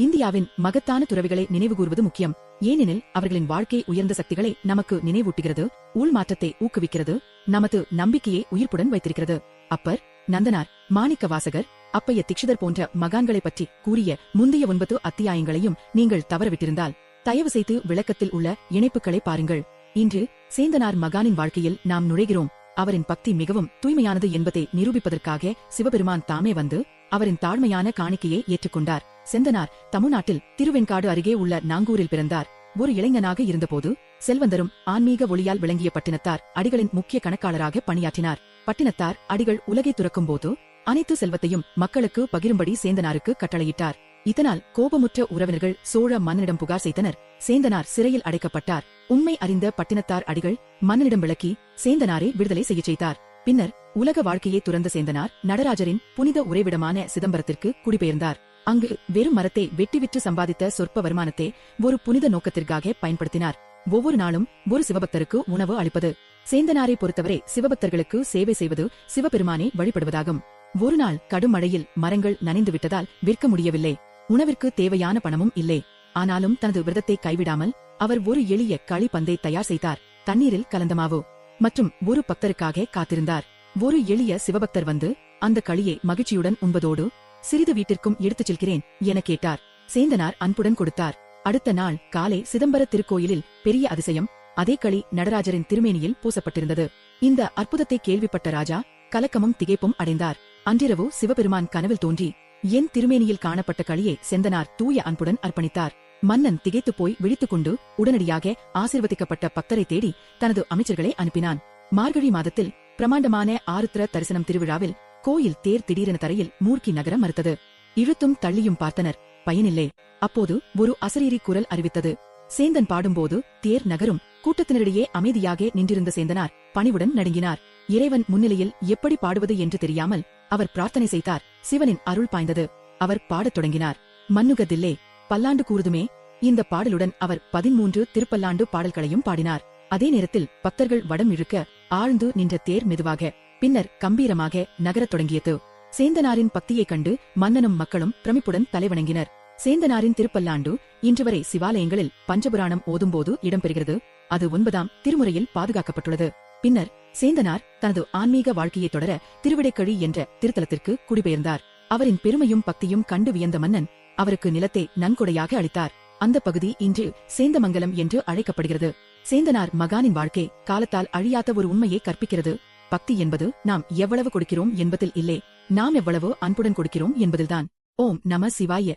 இந்தியாவின் மகத்தான துறவிகளை நினைவுகூர்வது முக்கியம். ஏனெனில் அவர்களின் வாழ்க்கை உயர்ந்த சக்திகளை நமக்கு நினைவூட்டுகிறது உள்மாற்றத்தை ஊக்குவிக்கிறது நமது நம்பிக்கையை உயிர்ப்புடன் வைத்திருக்கிறது. அப்பர் நந்தனார் மாணிக்க வாசகர் அப்பைய திக்ஷிதர் போன்ற மகான்களைப் பற்றி கூறிய முந்தைய ஒன்பது அத்தியாயங்களையும் நீங்கள் தவறவிட்டிருந்தால் தயவு செய்து விளக்கத்தில் உள்ள இணைப்புகளை பாருங்கள். இன்று சேந்தனார் மகானின் வாழ்க்கையில் நாம் நுழைகிறோம். அவரின் பக்தி மிகவும் தூய்மையானது என்பதை நிரூபிப்பதற்காக சிவபெருமான் தாமே வந்து அவரின் தாழ்மையான காணிக்கையை ஏற்றுக்கொண்டார். செந்தனார் தமிழ்நாட்டில் திருவெண்காடு அருகே உள்ள நாங்கூரில் பிறந்தார். ஒரு இளைஞனாக இருந்தபோது செல்வந்தரும் ஆன்மீக ஒளியால் விளங்கிய பட்டினத்தார் அடிகளின் முக்கிய கணக்காளராக பணியாற்றினார். பட்டினத்தார் அடிகள் உலகை துறக்கும் போது அனைத்து செல்வத்தையும் மக்களுக்கு பகிரும்படி சேந்தனாருக்கு கட்டளையிட்டார். இதனால் கோபமுற்ற உறவினர்கள் சோழ மன்னனிடம் புகார் செய்தனர். சேந்தனார் சிறையில் அடைக்கப்பட்டார். உண்மை அறிந்த பட்டினத்தார் அடிகள் மன்னனிடம் விளக்கி சேந்தனாரை விடுதலை செய்யச் செய்தார். பின்னர் உலக வாழ்க்கையை துறந்த சேந்தனார் நடராஜரின் புனித உறைவிடமான சிதம்பரத்திற்கு குடிபெயர்ந்தார். அங்கு வெறும் மரத்தை வெட்டி விற்று சம்பாதித்த சொற்ப வருமானத்தை ஒரு புனித நோக்கத்திற்காக பயன்படுத்தினார். ஒவ்வொரு நாளும் ஒரு சிவபக்தருக்கு உணவு அளிப்பது சேந்தனாரை பொறுத்தவரை சிவபக்தர்களுக்கு சேவை செய்வது சிவபெருமானை வழிபடுவதாகும். ஒரு நாள் கடும் மழையில் மரங்கள் நனைந்து விட்டதால் விற்க முடியவில்லை. உணவிற்கு தேவையான பணமும் இல்லை. ஆனாலும் தனது விரதத்தை கைவிடாமல் அவர் ஒரு எளிய களி பந்தை தயார் செய்தார். தண்ணீரில் கலந்த மாவு மற்றும் ஒரு பக்தருக்காக காத்திருந்தார். ஒரு எளிய சிவபக்தர் வந்து அந்த களியை மகிழ்ச்சியுடன் உண்பதோடு சிறிது வீட்டிற்கும் எடுத்துச் செல்கிறேன் என கேட்டார். சேந்தனார் அன்புடன் கொடுத்தார். அடுத்த நாள் காலை சிதம்பர திருக்கோயிலில் பெரிய அதிசயம் அதே களி நடராஜரின் திருமேனியில் பூசப்பட்டிருந்தது. இந்த அற்புதத்தை கேள்விப்பட்ட ராஜா கலக்கமும் திகைப்பும் அடைந்தார். அன்றிரவு சிவபெருமான் கனவில் தோன்றி என் திருமேனியில் காணப்பட்ட களியை செந்தனார் தூய அன்புடன் அர்ப்பணித்தார். மன்னன் திகைத்துப் போய் விழித்துக் கொண்டு உடனடியாக ஆசிர்வதிக்கப்பட்ட பக்தரை தேடி தனது அமைச்சர்களை அனுப்பினான். மார்கழி மாதத்தில் பிரமாண்டமான ஆருத்ர தரிசனம் திருவிழாவில் கோயில் தேர் திடீரென தரையில் மூர்க்கி நகர மறுத்தது. இழுத்தும் தள்ளியும் பார்த்தனர். பயனில்லை. அப்போது ஒரு அசரீரி குரல் அறிவித்தது. சேந்தன் பாடும்போது தேர் நகரும். கூட்டத்தினரிடையே அமைதியாக நின்றிருந்த சேந்தனார் பணிவுடன் நடுங்கினார். இறைவன் முன்னிலையில் எப்படி பாடுவது என்று தெரியாமல் அவர் பிரார்த்தனை செய்தார். சிவனின் அருள் பாய்ந்தது. அவர் பாடத் தொடங்கினார். மன்னுகதில்லே பல்லாண்டு கூறுதுமே இந்த பாடலுடன் அவர் பதிமூன்று திருப்பல்லாண்டு பாடல்களையும் பாடினார். அதே நேரத்தில் பக்தர்கள் வடம் இழுக்க ஆழ்ந்து நின்ற தேர் மெதுவாக பின்னர் கம்பீரமாக நகரத் தொடங்கியது. சேந்தனாரின் பக்தியைக் கண்டு மன்னனும் மக்களும் பிரமிப்புடன் தலைவணங்கினர். சேந்தனாரின் திருப்பல்லாண்டு இன்றுவரை சிவாலயங்களில் பஞ்சபுராணம் ஓதும்போது இடம்பெறுகிறது. அது ஒன்பதாம் திருமுறையில் பாதுகாக்கப்பட்டுள்ளது. பின்னர் சேந்தனார் தனது ஆன்மீக வாழ்க்கையை தொடர திருவிடைக்கழி என்ற திருத்தலத்திற்கு குடிபெயர்ந்தார். அவரின் பெருமையும் பக்தியும் கண்டு வியந்த மன்னன் அவருக்கு நிலத்தை நன்கொடையாக அளித்தார். அந்த பகுதி இன்று சேந்தமங்கலம் என்று அழைக்கப்படுகிறது. சேந்தனார் மகானின் வாழ்க்கை காலத்தால் அழியாத ஒரு உண்மையை கற்பிக்கிறது. பக்தி என்பது நாம் எவ்வளவு கொடுக்கிறோம் என்பதில் இல்லை. நாம் எவ்வளவு அன்புடன் கொடுக்கிறோம் என்பதில்தான். ஓம் நம சிவாய.